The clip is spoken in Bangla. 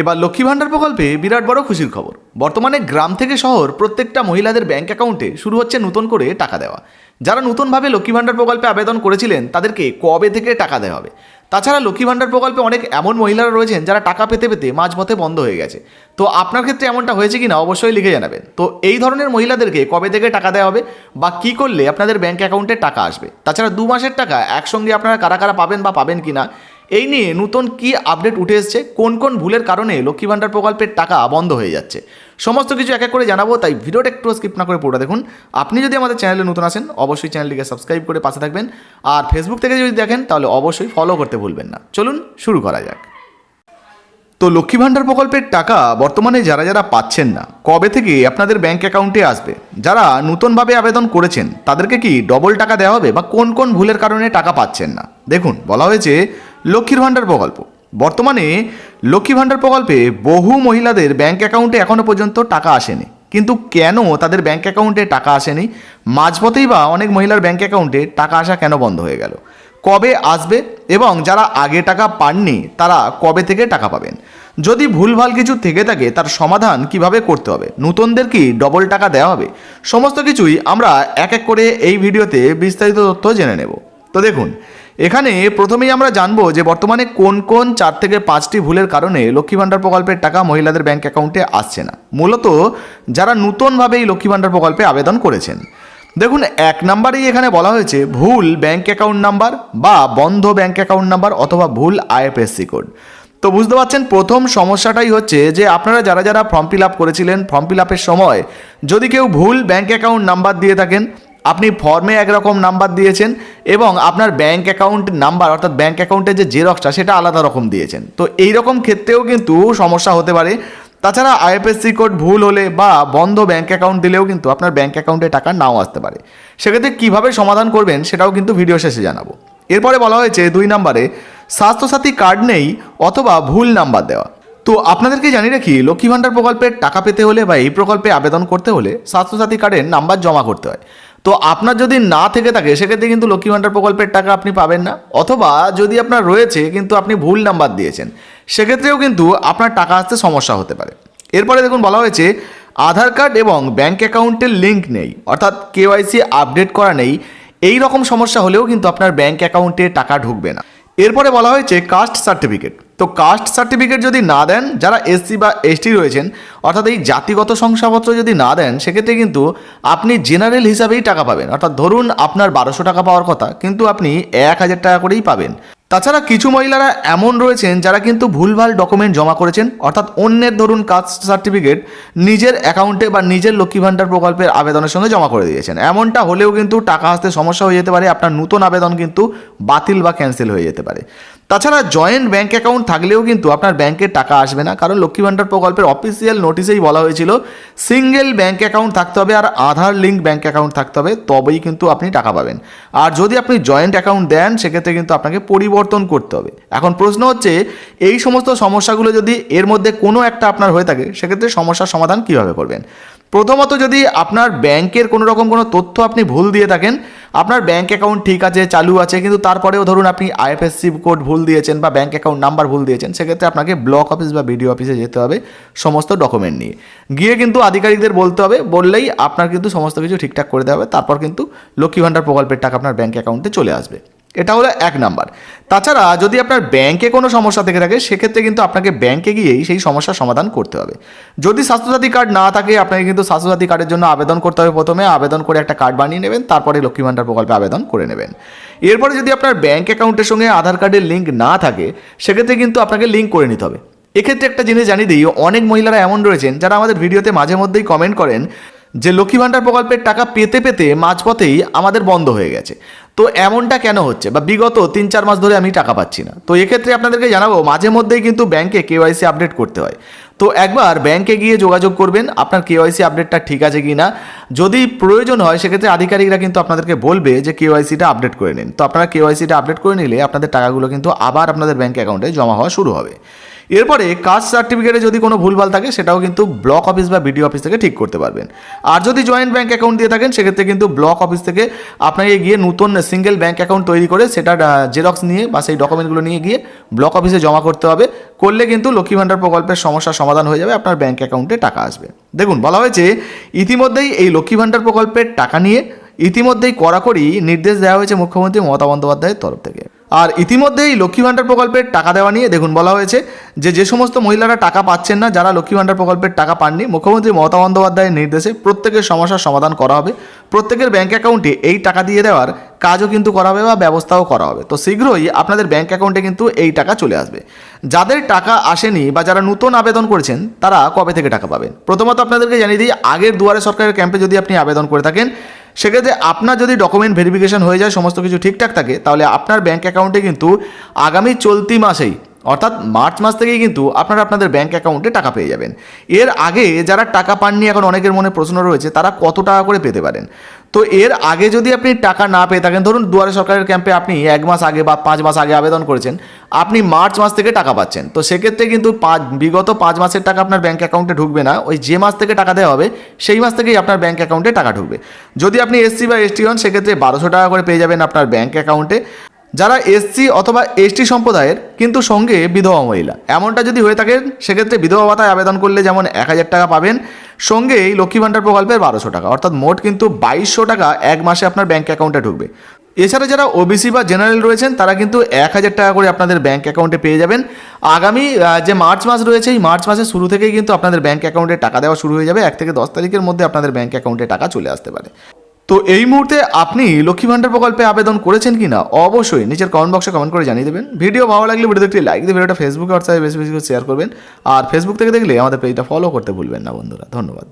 এবার লক্ষ্মী ভাণ্ডার প্রকল্পে বিরাট বড় খুশির খবর। বর্তমানে গ্রাম থেকে শহর প্রত্যেকটা মহিলাদের ব্যাংক অ্যাকাউন্টে শুরু হচ্ছে নতুন করে টাকা দেওয়া। যারা নতুনভাবে লক্ষ্মী ভাণ্ডার প্রকল্পে আবেদন করেছিলেন, তাদেরকে কবে থেকে টাকা দেওয়া হবে? তাছাড়া লক্ষ্মী ভাণ্ডার প্রকল্পে অনেক এমন মহিলারা রয়েছেন যারা টাকা পেতে পেতে মাঝপথে বন্ধ হয়ে গেছে। তো আপনার ক্ষেত্রে এমনটা হয়েছে কিনা অবশ্যই লিখে জানাবেন। তো এই ধরনের মহিলাদেরকে কবে থেকে টাকা দেওয়া হবে বা কী করলে আপনাদের ব্যাংক অ্যাকাউন্টে টাকা আসবে? তাছাড়া দু মাসের টাকা একসঙ্গে আপনারা কারা কারা পাবেন বা পাবেন কিনা এই নিয়ে নতুন কি আপডেট উঠে এসছে? কোন কোন ভুলের কারণে লক্ষ্মী ভাণ্ডার প্রকল্পের টাকা বন্ধ হয়ে যাচ্ছে? সমস্ত কিছু এক এক করে জানাব, তাই ভিডিওটা একটু স্কিপ না করে পুরোটা দেখুন। আপনি যদি আমাদের চ্যানেলে নতুন আসেন, অবশ্যই চ্যানেলটিকে সাবস্ক্রাইব করে পাশে থাকবেন। আর ফেসবুক থেকে যদি দেখেন, তাহলে অবশ্যই ফলো করতে ভুলবেন না। চলুন শুরু করা যাক। তো লক্ষ্মী ভাণ্ডার প্রকল্পের টাকা বর্তমানে যারা যারা পাচ্ছেন না, কবে থেকে আপনাদের ব্যাংক অ্যাকাউন্টে আসবে? যারা নতুনভাবে আবেদন করেছেন, তাদেরকে কি ডবল টাকা দেওয়া হবে বা কোন কোন ভুলের কারণে টাকা পাচ্ছেন না? দেখুন, বলা হয়েছে লক্ষ্মীর ভাণ্ডার প্রকল্প। বর্তমানে লক্ষ্মী ভাণ্ডার প্রকল্পে বহু মহিলাদের ব্যাংক অ্যাকাউন্টে এখনও পর্যন্ত টাকা আসেনি। কিন্তু কেন তাদের ব্যাংক অ্যাকাউন্টে টাকা আসেনি? মাঝপথেই বা অনেক মহিলার ব্যাংক অ্যাকাউন্টে টাকা আসা কেন বন্ধ হয়ে গেল? কবে আসবে এবং যারা আগে টাকা পাননি, তারা কবে থেকে টাকা পাবেন? যদি ভুলভাল কিছু থেকে থাকে, তার সমাধান কীভাবে করতে হবে? নতুনদের কি ডবল টাকা দেওয়া হবে? সমস্ত কিছুই আমরা এক এক করে এই ভিডিওতে বিস্তারিত তথ্য জেনে নেব। তো দেখুন এখানে প্রথমেই আমরা জানব যে বর্তমানে কোন কোন চার থেকে পাঁচটি ভুলের কারণে লক্ষ্মী ভাণ্ডার প্রকল্পের টাকা মহিলাদের ব্যাংক অ্যাকাউন্টে আসছে না। মূলত যারা নতুনভাবে এই লক্ষ্মী ভাণ্ডার প্রকল্পে আবেদন করেছেন। দেখুন, এক নাম্বারেই এখানে বলা হয়েছে ভুল ব্যাংক অ্যাকাউন্ট নাম্বার বা বন্ধ ব্যাংক অ্যাকাউন্ট নাম্বার অথবা ভুল আইএফএসসি কোড। তো বুঝতে পারছেন, প্রথম সমস্যাটাই হচ্ছে যে আপনারা যারা যারা ফর্ম ফিল আপ করেছিলেন, ফর্ম ফিল আপের সময় যদি কেউ ভুল ব্যাংক অ্যাকাউন্ট নাম্বার দিয়ে থাকেন আপনি ফর্মে একরকম নাম্বার দিয়েছেন এবং আপনার ব্যাঙ্ক অ্যাকাউন্ট নাম্বার অর্থাৎ ব্যাঙ্ক অ্যাকাউন্টের যে জেরক্সটা সেটা আলাদা রকম দিয়েছেন। তো এই রকম ক্ষেত্রেও কিন্তু সমস্যা হতে পারে। তাছাড়া আইএফএসসি কোড ভুল হলে বা বন্ধ ব্যাঙ্ক অ্যাকাউন্ট দিলেও কিন্তু আপনার ব্যাঙ্ক অ্যাকাউন্টে টাকা নাও আসতে পারে। সেক্ষেত্রে কীভাবে সমাধান করবেন সেটাও কিন্তু ভিডিও শেষে জানাব। এরপরে বলা হয়েছে দুই নম্বরে, স্বাস্থ্যসাথী কার্ড নেই অথবা ভুল নাম্বার দেওয়া। তো আপনাদেরকে জানিয়ে রাখি, লক্ষ্মী ভাণ্ডার প্রকল্পের টাকা পেতে হলে বা এই প্রকল্পে আবেদন করতে হলে স্বাস্থ্যসাথী কার্ডের নাম্বার জমা করতে হয়। তো আপনার যদি না থেকে থাকে, সেক্ষেত্রে কিন্তু লক্ষ্মী ভাণ্ডার প্রকল্পের টাকা আপনি পাবেন না। অথবা যদি আপনার রয়েছে, কিন্তু আপনি ভুল নাম্বার দিয়েছেন, সেক্ষেত্রেও কিন্তু আপনার টাকা আসতে সমস্যা হতে পারে। এরপরে দেখুন বলা হয়েছে, আধার কার্ড এবং ব্যাঙ্ক অ্যাকাউন্টের লিঙ্ক নেই, অর্থাৎ কেওয়াইসি আপডেট করা নেই। এই রকম সমস্যা হলেও কিন্তু আপনার ব্যাঙ্ক অ্যাকাউন্টে টাকা ঢুকবে না। এরপরে বলা হয়েছে, কাস্ট সার্টিফিকেট। তো কাস্ট সার্টিফিকেট যদি না দেন, যারা এসসি বা এসটি রয়েছেন, অর্থাৎ এই জাতিগত শংসাপত্র যদি না দেন, সেক্ষেত্রে কিন্তু আপনি জেনারেল হিসাবেই টাকা পাবেন। অর্থাৎ ধরুন আপনার বারোশো টাকা পাওয়ার কথা, কিন্তু আপনি এক হাজার টাকা করেই পাবেন। তাছাড়া কিছু মহিলারা এমন রয়েছেন, যারা কিন্তু ভুলভাল ডকুমেন্ট জমা করেছেন, অর্থাৎ অন্যের ধরুন কাস্ট সার্টিফিকেট নিজের অ্যাকাউন্টে বা নিজের লক্ষ্মী ভাণ্ডার প্রকল্পের আবেদনের সঙ্গে জমা করে দিয়েছেন। এমনটা হলেও কিন্তু টাকা আসতে সমস্যা হয়ে যেতে পারে, আপনার নতুন আবেদন কিন্তু বাতিল বা ক্যান্সেল হয়ে যেতে পারে। তাছাড়া জয়েন্ট ব্যাঙ্ক অ্যাকাউন্ট থাকলেও কিন্তু আপনার ব্যাংকে টাকা আসবে না। কারণ লক্ষ্মী ভাণ্ডার প্রকল্পের অফিসিয়াল নোটিশেই বলা হয়েছিল সিঙ্গেল ব্যাঙ্ক অ্যাকাউন্ট থাকতে হবে আর আধার লিঙ্ক ব্যাঙ্ক অ্যাকাউন্ট থাকতে হবে, তবেই কিন্তু আপনি টাকা পাবেন। আর যদি আপনি জয়েন্ট অ্যাকাউন্ট দেন, সেক্ষেত্রে কিন্তু আপনাকে পরিবর্তন করতে হবে। এখন প্রশ্ন হচ্ছে, এই সমস্ত সমস্যাগুলো যদি এর মধ্যে কোনো একটা আপনার হয়ে থাকে, সেক্ষেত্রে সমস্যার সমাধান কীভাবে করবেন? প্রথমত যদি আপনার ব্যাংকের কোনো রকম কোনো তথ্য আপনি ভুল দিয়ে থাকেন, আপনার ব্যাংক অ্যাকাউন্ট ঠিক আছে, চালু আছে, কিন্তু তারপরেও ধরুন আপনি আইএফএসসি কোড ভুল দিয়েছেন বা ব্যাংক অ্যাকাউন্ট নাম্বার ভুল দিয়েছেন, সেক্ষেত্রে আপনাকে ব্লক অফিস বা বিডিও অফিসে যেতে হবে সমস্ত ডকুমেন্ট নিয়ে। গিয়ে কিন্তু আধিকারিকদের বলতে হবে, বললেই আপনার কিন্তু সমস্ত কিছু ঠিকঠাক করে দেওয়া হবে, তারপর কিন্তু লক্ষ্মী ভাণ্ডার প্রকল্পের টাকা আপনার ব্যাংক অ্যাকাউন্টে চলে আসবে। এটা হলো এক নাম্বার। তাছাড়া যদি আপনার ব্যাংকে কোনো সমস্যা থেকে থাকে, সেক্ষেত্রে কিন্তু আপনাকে ব্যাংকে গিয়েই সেই সমস্যার সমাধান করতে হবে। যদি স্বাস্থ্যসাথী কার্ড না থাকে, আপনাকে কিন্তু স্বাস্থ্যসাথী কার্ডের জন্য আবেদন করতে হবে প্রথমে। আবেদন করে একটা কার্ড বানিয়ে নেবেন, তারপরে লক্ষ্মী ভাণ্ডার প্রকল্পে আবেদন করে নেবেন। এরপরে যদি আপনার ব্যাংক অ্যাকাউন্টের সঙ্গে আধার কার্ডের লিঙ্ক না থাকে, সেক্ষেত্রে কিন্তু আপনাকে লিঙ্ক করে নিতে হবে। এক্ষেত্রে একটা জিনিস জানিয়ে দিই, অনেক মহিলারা এমন রয়েছেন যারা আমাদের ভিডিওতে মাঝে মধ্যেই কমেন্ট করেন যে, লক্ষ্মী ভাণ্ডার প্রকল্পের টাকা পেতে পেতে মাঝপথেই আমাদের বন্ধ হয়ে গেছে। তো এমনটা কেন হচ্ছে? বা বিগত তিন, চার মাস ধরে আমি টাকা পাচ্ছি না। তো এক্ষেত্রে আপনাদেরকে জানাব, মাঝে মধ্যেই কিন্তু ব্যাংকে কেওয়াইসি আপডেট করতে হয়। তো একবার ব্যাংকে গিয়ে যোগাযোগ করবেন, আপনার কেওয়াইসি আপডেটটা ঠিক আছে কি না যদি প্রয়োজন হয়, সেক্ষেত্রে আধিকারিকরা কিন্তু আপনাদেরকে বলবে যে কেওয়াইসিটা আপডেট করে নিন। তো আপনারা কেওয়াইসিটা আপডেট করে নিলে আপনাদের টাকাগুলো কিন্তু আবার আপনাদের ব্যাংক অ্যাকাউন্টে জমা হওয়া শুরু হবে। এরপরে কাস্ট সার্টিফিকেটে যদি কোনো ভুলভাল থাকে, সেটাও কিন্তু ব্লক অফিস বা বিডিও অফিস থেকে ঠিক করতে পারবেন। আর যদি জয়েন্ট ব্যাঙ্ক অ্যাকাউন্ট দিয়ে থাকেন, সেক্ষেত্রে কিন্তু ব্লক অফিস থেকে আপনাকে গিয়ে নতুন সিঙ্গেল ব্যাঙ্ক অ্যাকাউন্ট তৈরি করে সেটা জেরক্স নিয়ে বা সেই ডকুমেন্টগুলো নিয়ে গিয়ে ব্লক অফিসে জমা করতে হবে। করলে কিন্তু লক্ষ্মী ভাণ্ডার প্রকল্পের সমস্যার সমাধান হয়ে যাবে, আপনার ব্যাঙ্ক অ্যাকাউন্টে টাকা আসবে। দেখুন, বলা হয়েছে ইতিমধ্যেই এই লক্ষ্মী ভাণ্ডার প্রকল্পের টাকা নিয়ে ইতিমধ্যেই কড়াকড়ি নির্দেশ দেওয়া হয়েছে মুখ্যমন্ত্রী মমতা বন্দ্যোপাধ্যায়ের তরফ থেকে। আর ইতিমধ্যেই লক্ষ্মী ভাণ্ডার প্রকল্পের টাকা দেওয়া নিয়ে দেখুন বলা হয়েছে যে যে সমস্ত মহিলারা টাকা পাচ্ছেন না, যারা লক্ষ্মী ভাণ্ডার প্রকল্পের টাকা পাননি, মুখ্যমন্ত্রী মমতা বন্দ্যোপাধ্যায়ের নির্দেশে প্রত্যেকের সমস্যার সমাধান করা হবে। প্রত্যেকের ব্যাঙ্ক অ্যাকাউন্টে এই টাকা দিয়ে দেওয়ার কাজও কিন্তু করা হবে বা ব্যবস্থাও করা হবে। তো শীঘ্রই আপনাদের ব্যাঙ্ক অ্যাকাউন্টে কিন্তু এই টাকা চলে আসবে। যাদের টাকা আসেনি বা যারা নতুন আবেদন করেছেন, তারা কবে থেকে টাকা পাবেন? প্রথমত আপনাদেরকে জানিয়ে দিই, আগের দুয়ারে সরকারের ক্যাম্পে যদি আপনি আবেদন করে থাকেন সেক্ষেত্রে আপনার যদি ডকুমেন্ট ভেরিফিকেশন হয়ে যায়, সমস্ত কিছু ঠিকঠাক থাকে, তাহলে আপনার ব্যাঙ্ক অ্যাকাউন্টে কিন্তু আগামী চলতি মাসেই, অর্থাৎ মার্চ মাস থেকেই কিন্তু আপনারা আপনাদের ব্যাঙ্ক অ্যাকাউন্টে টাকা পেয়ে যাবেন। এর আগে যারা টাকা পাননি, এখন অনেকের মনে প্রশ্ন রয়েছে, তারা কত টাকা করে পেতে পারেন? তো এর আগে যদি আপনি টাকা না পেয়ে থাকেন, ধরুন দুয়ারে সরকারের ক্যাম্পে আপনি এক মাস আগে বা পাঁচ মাস আগে আবেদন করেছেন, আপনি মার্চ মাস থেকে টাকা পাচ্ছেন। তো সেক্ষেত্রে কিন্তু পাঁচ, বিগত পাঁচ মাসের টাকা আপনার ব্যাঙ্ক অ্যাকাউন্টে ঢুকবে না। ওই যে মাস থেকে টাকা দেওয়া হবে, সেই মাস থেকেই আপনার ব্যাঙ্ক অ্যাকাউন্টে টাকা ঢুকবে। যদি আপনি এসসি বা এসটি হন, সেক্ষেত্রে বারোশো টাকা করে পেয়ে যাবেন আপনার ব্যাঙ্ক অ্যাকাউন্টে। যারা এসসি অথবা এসটি সম্প্রদায়ের, কিন্তু সঙ্গে বিধবা মহিলা। এমনটা যদি হয়ে থাকেন সেক্ষেত্রে বিধবা ভাতায় আবেদন করলে যেমন এক হাজার টাকা পাবেন সঙ্গে এই লক্ষ্মী ভাণ্ডার প্রকল্পের বারোশো টাকা। অর্থাৎ মোট কিন্তু বাইশশো টাকা এক মাসে আপনার ব্যাঙ্ক অ্যাকাউন্টে ঢুকবে। এছাড়া যারা ওবিসি বা জেনারেল রয়েছেন, তারা কিন্তু এক হাজার টাকা করে আপনাদের ব্যাঙ্ক অ্যাকাউন্টে পেয়ে যাবেন। আগামী যে মার্চ মাস রয়েছে, এই মার্চ মাসের শুরু থেকেই কিন্তু আপনাদের ব্যাঙ্ক অ্যাকাউন্টে টাকা দেওয়া শুরু হয়ে যাবে। এক থেকে দশ তারিখের মধ্যে আপনাদের ব্যাঙ্ক অ্যাকাউন্টে টাকা চলে আসতে পারে। তো এই মুহূর্তে আপনি লক্ষ্মী ভাণ্ডার প্রকল্পে আবেদন করেছেন কি না? অবশ্যই নিজের কমেন্ট বক্সে কমেন্ট করে জানিয়ে দেবেন। ভিডিও ভালো লাগলে ভিডিও একটি লাইক দিয়ে ভিডিওটা ফেসবুকে হোয়াটসঅ্যাপে বেশি বেশি শেয়ার করবেন। আর ফেসবুক থেকে দেখলে আমাদের পেজটা ফলো করতে ভুলবেন না বন্ধুরা। ধন্যবাদ।